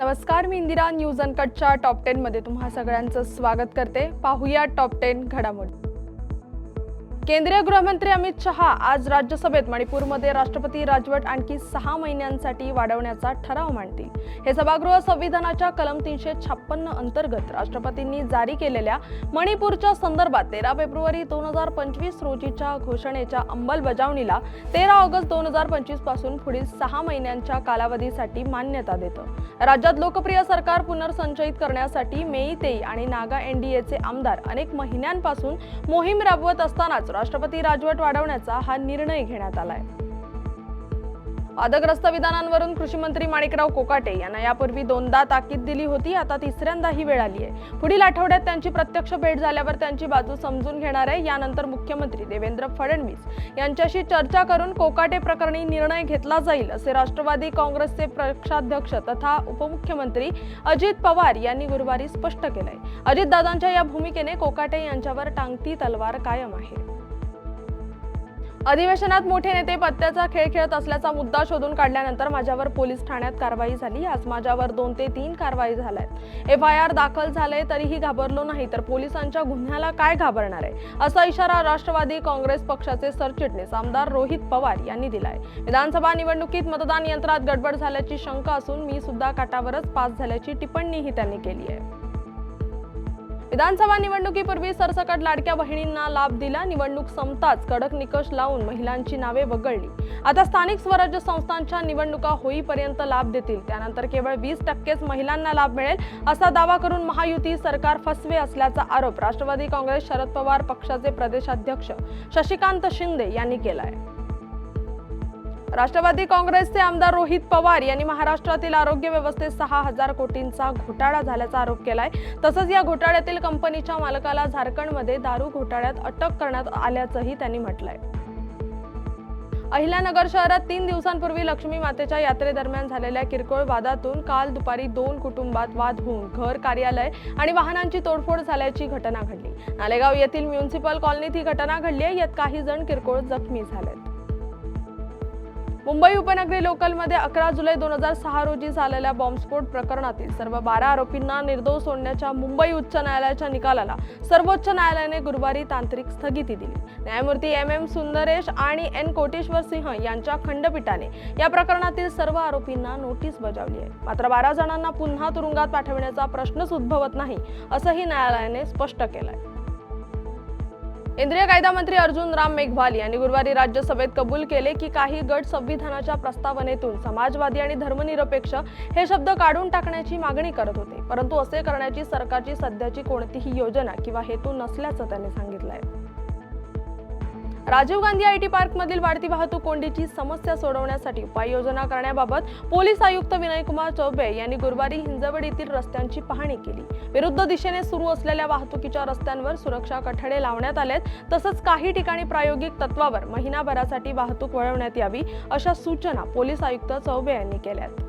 नमस्कार मी इंदिरा न्यूज अनकटच्या टॉप टेनमध्ये तुम्हा सगळ्यांचं स्वागत करते. पाहूया टॉप टेन घडामोडी. केंद्रीय गृहमंत्री अमित शहा आज राज्यसभेत मणिपूरमध्ये राष्ट्रपती राजवट आणखी सहा महिन्यांसाठी वाढवण्याचा ठराव मांडतील. हे सभागृह संविधानाच्या कलम तीनशे छप्पन्न अंतर्गत राष्ट्रपतींनी जारी केलेल्या मणिपूरच्या संदर्भात तेरा फेब्रुवारी दोन हजार पंचवीस रोजीच्या घोषणेच्या अंमलबजावणीला तेरा ऑगस्ट दोन हजार पंचवीसपासून पुढील सहा महिन्यांच्या कालावधीसाठी मान्यता देतं. राज्यात लोकप्रिय सरकार पुनर्संचयित करण्यासाठी मेईतेई आणि नागा एनडीएचे आमदार अनेक महिन्यांपासून मोहीम राबवत असतानाच राष्ट्रपती राजवट वाढवण्याचा हा निर्णय घेण्यात आलाय. वादग्रस्त विधानांवरून कृषी मंत्री माणिकराव कोकाटे यांना यापूर्वी दोनदा ताकीद दिली होती आता तिसऱ्यांदा ही वेळ आली आहे. पुढील आठवड्यात त्यांची प्रत्यक्ष भेट झाल्यावर त्यांची बाजू समजून घेणार आहे. यानंतर मुख्यमंत्री देवेंद्र फडणवीस यांच्याशी चर्चा करून कोकाटे प्रकरणी निर्णय घेतला जाईल असे राष्ट्रवादी काँग्रेसचे पक्षाध्यक्ष तथा उपमुख्यमंत्री अजित पवार यांनी गुरुवारी स्पष्ट केलंय. अजितदादांच्या या भूमिकेने कोकाटे यांच्यावर टांगती तलवार कायम आहे. अधिवेशनात मोठे नेते पत्त्याचा खेळ खेळत असल्याचा मुद्दा शोधून काढल्यानंतर माझ्यावर पोलीस ठाण्यात कारवाई झाली. आज माझ्यावर दोन ते तीन कारवाई झाल्यात. एफ आय आर दाखल झाले तरीही घाबरलो नाही. तर पोलिसांच्या गुन्ह्याला काय घाबरणार आहे? असा इशारा राष्ट्रवादी काँग्रेस पक्षाचे सरचिटणीस आमदार रोहित पवार यांनी दिलाय. विधानसभा निवडणुकीत मतदान यंत्रात गडबड झाल्याची शंका असून मी सुद्धा काटावरच पास झाल्याची टिप्पणीही त्यांनी केली आहे. विधानसभा निवडणुकीपूर्वी सरसकट लाडक्या बहिणींना लाभ दिला. निवडणूक संपताच कडक निकष लावून महिलांची नावे वगळली. आता स्थानिक स्वराज्य संस्थांच्या निवडणुका होईपर्यंत लाभ देतील. त्यानंतर केवळ वीस टक्केच महिलांना लाभ मिळेल असा दावा करून महायुती सरकार फसवे असल्याचा आरोप राष्ट्रवादी काँग्रेस शरद पवार पक्षाचे प्रदेशाध्यक्ष शशिकांत शिंदे यांनी केलाय. राष्ट्रवादी काँग्रेसचे आमदार रोहित पवार यांनी महाराष्ट्रातील आरोग्य व्यवस्थेत सहा हजार कोटींचा घोटाळा झाल्याचा आरोप केलाय. तसंच या घोटाळ्यातील कंपनीच्या मालकाला झारखंडमध्ये दारू घोटाळ्यात अटक करण्यात आल्याचंही त्यांनी म्हटलंय. अहिल्यानगर शहरात तीन दिवसांपूर्वी लक्ष्मी मातेच्या यात्रेदरम्यान झालेल्या किरकोळ वादातून काल दुपारी दोन कुटुंबात वाद होऊन घर कार्यालय आणि वाहनांची तोडफोड झाल्याची घटना घडली. नालेगाव येथील म्युन्सिपल कॉलनीत ही घटना घडली आहे. यात काही जण किरकोळ जखमी झालेत. मुंबई उपनगरी लोकलमध्ये अकरा जुलै दोन हजार सहा रोजी झालेल्या बॉम्बस्फोट प्रकरणातील सर्व बारा आरोपींना निर्दोष सोडण्याच्या मुंबई उच्च न्यायालयाच्या निकालाला सर्वोच्च न्यायालयाने गुरुवारी तांत्रिक स्थगिती दिली. न्यायमूर्ती एम एम सुंदरेश आणि एन कोटेश्वर सिंह यांच्या खंडपीठाने या प्रकरणातील सर्व आरोपींना नोटीस बजावली आहे. मात्र बारा जणांना पुन्हा तुरुंगात पाठवण्याचा प्रश्नच उद्भवत नाही असंही न्यायालयाने स्पष्ट केलंय. केंद्रीय कायदा मंत्री अर्जुन राम मेघवाल यांनी गुरुवारी राज्यसभेत कबूल केले की काही गट संविधानाच्या प्रस्तावनेतून समाजवादी आणि धर्मनिरपेक्ष हे शब्द काढून टाकण्याची मागणी करत होते. परंतु असे करण्याची सरकारची सध्याची कोणतीही योजना किंवा हेतू नसल्याचं त्यांनी सांगितलंय. राजीव गांधी आय टी पार्कमधील वाढती वाहतूक कोंडीची समस्या सोडवण्यासाठी उपाययोजना करण्याबाबत पोलीस आयुक्त विनयकुमार चौबे यांनी गुरुवारी हिंजवडीतील रस्त्यांची पाहणी केली. विरुद्ध दिशेने सुरू असलेल्या वाहतुकीच्या रस्त्यांवर सुरक्षा कठडे लावण्यात आलेत तसंच काही ठिकाणी प्रायोगिक तत्वावर महिनाभरासाठी वाहतूक वळवण्यात यावी अशा सूचना पोलीस आयुक्त चौबे यांनी केल्यात.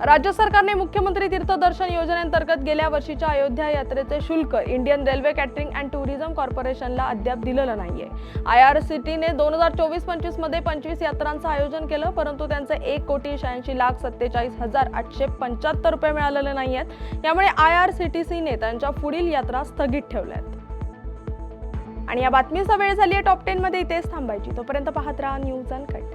राज्य सरकारने मुख्यमंत्री तीर्थदर्शन योजनेअंतर्गत गेल्या वर्षीच्या अयोध्या यात्रेचे शुल्क Indian railway catering and tourism कॉर्पोरेशनला अद्याप दिलेलं नाहीये. आय आर सी टीने दोन हजार चोवीस पंचवीसमध्ये पंचवीस यात्रांचं आयोजन केलं परंतु त्यांचे एक कोटी शहाऐंशी लाख सत्तेचाळीस हजार आठशे पंच्याहत्तर रुपये मिळालेले नाही आहेत यामुळे आय आर सी टी सीने त्यांच्या पुढील यात्रा स्थगित ठेवल्या आहेत आणि या बातमीचा वेळ झाली आहे टॉप टेनमध्ये. इथेच थांबायची. तोपर्यंत पाहत राहा न्यूज अँड कट